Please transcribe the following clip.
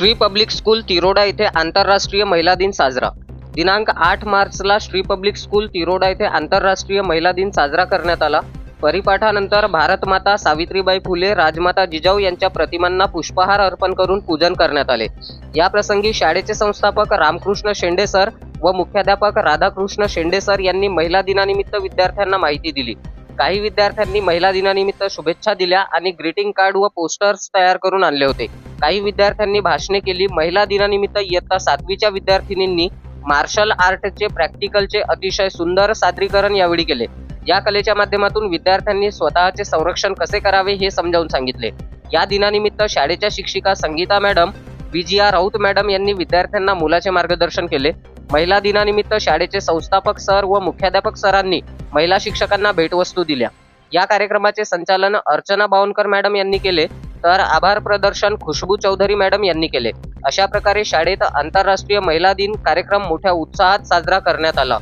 Shri public school Tiroda येथे आंतरराष्ट्रीय महिला दिन साजरा. दिनांक आठ मार्चला श्री पब्लिक स्कूल तिरोडा येथे आंतरराष्ट्रीय महिला दिन साजरा करण्यात आला. परिपाठानंतर भारतमाता सावित्रीबाई फुले राजमाता जिजाऊ यांच्या प्रतिमांना पुष्पहार अर्पण करून पूजन करण्यात आले. या प्रसंगी शाळेचे संस्थापक रामकृष्ण शेंडे सर व मुख्याध्यापक राधाकृष्ण शेंडे सर यांनी महिला दिनानिमित्त विद्यार्थ्यांना माहिती दिली. काही विद्यार्थ्यांनी महिला दिनानिमित्त शुभेच्छा दिल्या आणि ग्रीटिंग कार्ड व पोस्टर्स तयार करून आणले होते. काही विद्यार्थ्यांनी भाषणे केली. महिला दिनानिमित्त इयत्ता सातवीच्या विद्यार्थिनींनी मार्शल आर्टचे प्रॅक्टिकलचे अतिशय सुंदर सादरीकरण यावेळी केले. या कलेच्या माध्यमातून विद्यार्थ्यांनी स्वतःचे संरक्षण कसे करावे हे समजावून सांगितले. या दिनानिमित्त शाळेच्या शिक्षिका संगीता मॅडम विजया राऊत मॅडम यांनी विद्यार्थ्यांना मुलाचे मार्गदर्शन केले. महिला दिनानिमित्त शाळेचे संस्थापक सर व मुख्याध्यापक सरांनी महिला शिक्षकांना भेटवस्तू दिल्या. या कार्यक्रमाचे संचालन अर्चना बावनकर मॅडम यांनी केले. तर आभार प्रदर्शन खुशबू चौधरी मॅडम यांनी केले. अशा प्रकारे शाळेत आंतरराष्ट्रीय महिला दिन कार्यक्रम मोठ्या उत्साहात साजरा करण्यात आला.